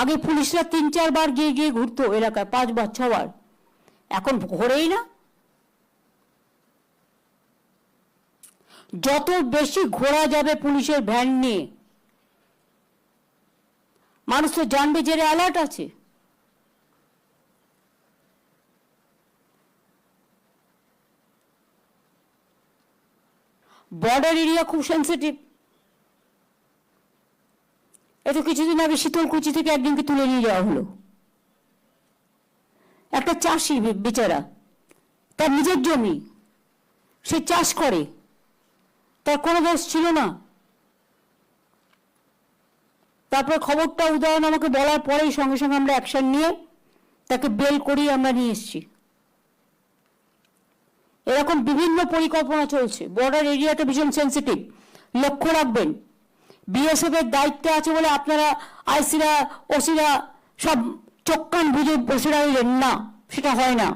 আগে পুলিশরা তিন, চারবার গিয়ে গিয়ে ঘুরতো এলাকায়, পাঁচবার, ছবার। এখন ঘোরেই না। যত বেশি ঘোরা যাবে পুলিশের ভ্যান নিয়ে, মানুষ তো জানবে যে অ্যালার্ট আছে। বর্ডার এরিয়া খুব সেন্সিটিভ এত কিছুদিন আগে শীতলকুচি থেকে একদিনকে তুলে নিয়ে যাওয়া হলো। একটা চাষি বেচারা, তার নিজের জমি, সে চাষ করে, তার কোনো দোষ ছিল না। তারপর খবরটা উদাহরণ আমাকে বলার পরেই সঙ্গে সঙ্গে আমরা অ্যাকশন নিয়ে তাকে বেল করিয়ে আমরা নিয়ে এসেছি। এরকম বিভিন্ন পরিকল্পনা চলছে। বর্ডার এরিয়াটা ভীষণ সেন্সিটিভ লক্ষ্য রাখবেন বিএসএফ এর দায়িত্বে আছে বলে আপনারা আইসিরা, ওসিরা সব চোখ কান বুঝে বসে রইলেন। না, সেটা হয় না।